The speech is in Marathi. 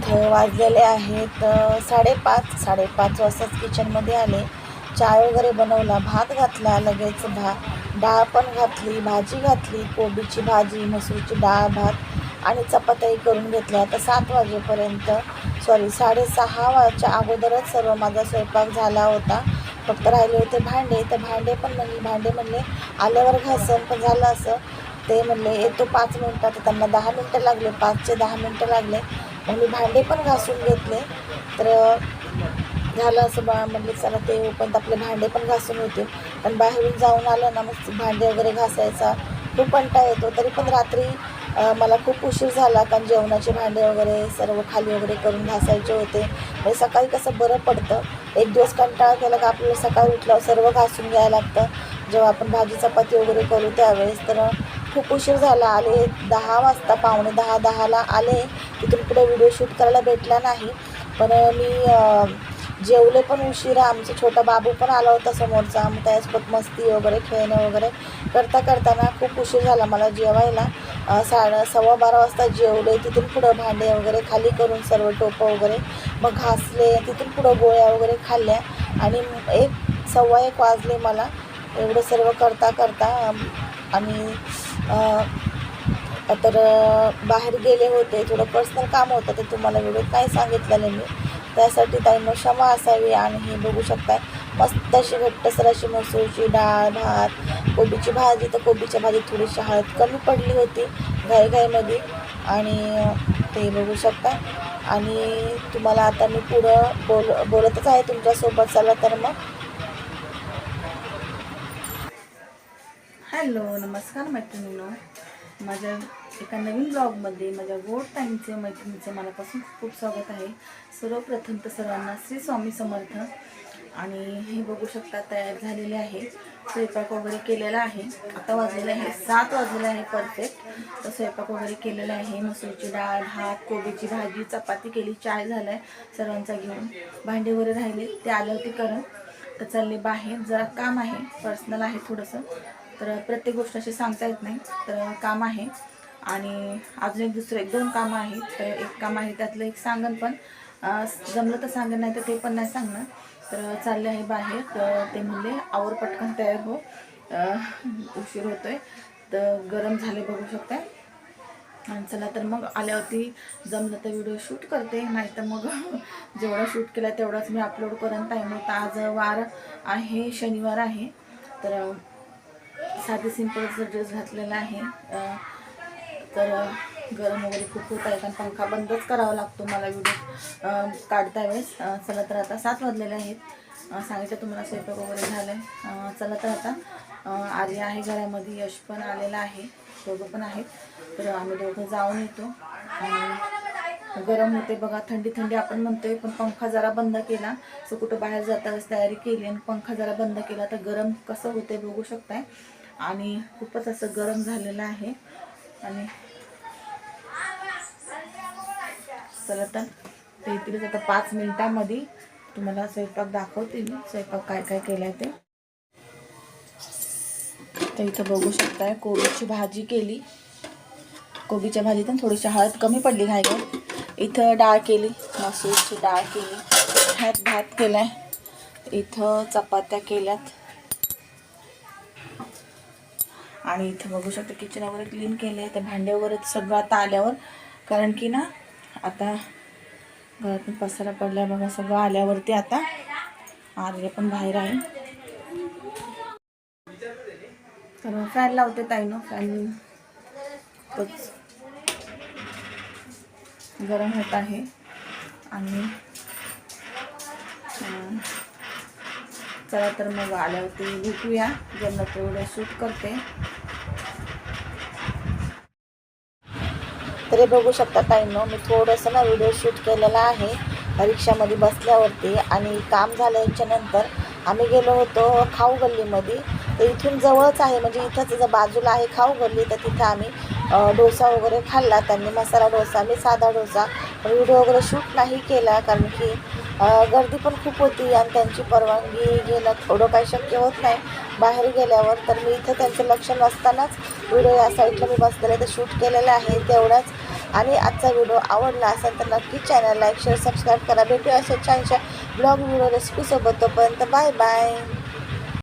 इथे वाजलेले आहेत साडेपाच साडेपाच वाजताच किचनमध्ये आले. चाय वगैरे बनवला भात घातला लगेच भा डाळ पण घातली भाजी घातली कोबीची भाजी मसूरची डाळ भात आणि चपात्याही करून घेतल्या. आता सात वाजेपर्यंत सॉरी साडेसहा वाजच्या अगोदरच सर्व माझा स्वयंपाक झाला होता. फक्त राहिले होते भांडे. तर भांडे पण म्हणले भांडे म्हणले आल्यावर घासन पण झालं असं. ते म्हणले येतो पाच मिनटात. तर त्यांना दहा मिनटं लागले पाचचे दहा मिनटं लागले. आणि मी भांडे पण घासून घेतले. तर झालं असं बा म्हटलं चला ते पण आपले भांडे पण घासून होते पण बाहेरून जाऊन आलं ना मग भांडे वगैरे घासायचा. खूप अंटा येतो. तरी पण रात्री मला खूप उशीर झाला. कारण जेवणाचे भांडे वगैरे सर्व खाली वगैरे करून घासायचे होते. म्हणजे सकाळी कसं बरं पडतं. एक दिवस कंटाळा केला का आपल्याला सकाळी उठल्यावर सर्व घासून घ्यायला लागतं. जेव्हा आपण भाजी चपाती वगैरे करू त्यावेळेस तर खूप उशीर झाला आले दहा वाजता पावणे दहा दहाला आले. तिथून पुढे व्हिडिओ शूट करायला भेटला नाही. पण मी जेवले पण उशिरा. आमचा छोटा बाबू पण आला होता समोरचा. मग त्यासोबत मस्ती वगैरे खेळणं वगैरे करता करताना खूप उशीर झाला मला जेवायला. साडे सव्वा बारा वाजता जेवले. तिथून पुढं भांडे वगैरे खाली करून सर्व टोपं वगैरे मग घासले. तिथून पुढं गोळ्या वगैरे खाल्ल्या. आणि एक सव्वा एक वाजले मला. एवढं सर्व करता करता आणि तर बाहेर गेले होते. थोडं पर्सनल काम होतं ते तुम्हाला व्हिडिओत नाही सांगितलेलं मी त्यासाठी ताई मग क्षमा असावी आणि हे बघू शकताय. मस्त अशी घट्टसर अशी मसूरची डाळ भात कोबीची भाजी. तर कोबीच्या भाजीत थोडीशी हळद कमी पडली होती घाईघाईमध्ये. आणि ते बघू शकता आणि तुम्हाला आता मी पुढं बोल बोलतच आहे तुमच्यासोबत. चला तर मग. हॅलो नमस्कार मैत्रिणीनो. माझ्या एका नवीन ब्लॉगमध्ये माझ्या गोड टाईमचे मैत्रिणीचे मनापासून खूप स्वागत आहे. सर्वप्रथम तर सर्वांना श्री स्वामी समर्थ. आणि हे बघू शकता तयार झालेले आहे. स्वयंपाक वगैरे केलेला आहे. आता वाजलेलं आहे सात वाजलेलं आहे परफेक्ट. तर स्वयंपाक वगैरे केलेला आहे. मसूरची डाळ भात कोबीची भाजी चपाती केली चाय झाला आहे सर्वांचा घेऊन भांडे वगैरे राहिले ते आले होते करून. तर चालले बाहेर. जरा काम आहे पर्सनल आहे थोडंसं. तर प्रत्येक गोष्ट अशी सांगता येत नाही तर काम आहे. आणि अजून एक दुसरं एक दोन कामं आहेत. तर एक काम आहे त्यातलं एक सांगन पण. जमलं तर सांगन नाही तर ते पण नाही सांगणार. तर चालले आहे बाहेर तर ते म्हणले आवर पटकन तयार हो. उशीर होतोय तर गरम झाले बघू शकताय आणि चला तर मग आल्यावरती जमलं तर व्हिडिओ शूट करते नाही तर मग जेवढा शूट केला तेवढाच मी अपलोड करेन. टाईम होता आज वार आहे शनिवार आहे. तर साधे सिंपलचा ड्रेस घातलेला आहे. तर गरम वगैरे खूप होत आहे कारण पंखा बंदच करावा लागतो मला व्हिडिओ काढता वेळेस. चला तर आता सात वाजलेले आहेत. सांगितलं तुम्हाला स्वयंपाक वगैरे झालं आहे चला तर आता अं, आहे घरामध्ये यश पण आलेला आहे. दोघं पण आहेत. तर आम्ही दोघं जाऊन येतो. आणि गरम होते बघा थंडी थंडी आपण म्हणतोय पण पंखा जरा बंद केला. सो कुठं बाहेर जाता तयारी केली आणि पंखा जरा बंद केला तर गरम कसं होते बघू शकताय. आणि खूपच असं गरम झालेलं आहे. आणि चला तर ते येतीलच आता पाच मिनिटांमध्ये तुम्हाला स्वयंपाक दाखवते मी स्वयंपाक काय काय केलाय ते. तर इथं बघू शकताय कोबीची भाजी केली. कोबीच्या भाजीतून थोडीशी हळद कमी पडली काय काय इथं डाळ केली मसूरची डाळ केली. ह्यात भात केलाय. इथं चपात्या केल्यात. आणि इथं बघू शकता किचन वगैरे क्लीन केले तर भांडे वगैरे सगळं आता आल्यावर. कारण की ना आता घरातून पसारा पडला बघा सगळं आल्यावरती आता आर्य पण बाहेर आहे. तर फॅन लावते ताईनं. फॅन गरम होत आहे. आणि चला तर मग आल्यावरती भेटूया. जमलं तेवढं शूट करते. तरी बघू शकता ताईंनो मी थोडंसं ना व्हिडिओ शूट केलेला आहे. रिक्षामध्ये बसल्यावरती आणि काम झाल्याच्यानंतर आम्ही गेलो होतो खाऊ गल्लीमध्ये. तर इथून जवळच आहे म्हणजे इथंच बाजूला आहे खाऊ गल्ली. तर तिथं आम्ही डोसा वगैरे खाल्ला त्यांनी मसाला डोसा मी साधा डोसा. पण व्हिडिओ वगैरे शूट नाही केला कारण की गर्दी पण खूप होती आणि त्यांची परवानगी घेणं थोडं काही शक्य होत नाही. बाहेर गेल्यावर तर मी इथं त्यांचं लक्ष नसतानाच व्हिडिओ या साईडला मी बसलेले तर शूट केलेलं आहे तेवढाच. आणि आजचा व्हिडिओ आवडला असेल तर नक्की चॅनल लाईक शेअर सबस्क्राईब करा. भेटूया अशा छानशा ब्लॉग व्हिडिओ रेसिपीसोबत तोपर्यंत बाय बाय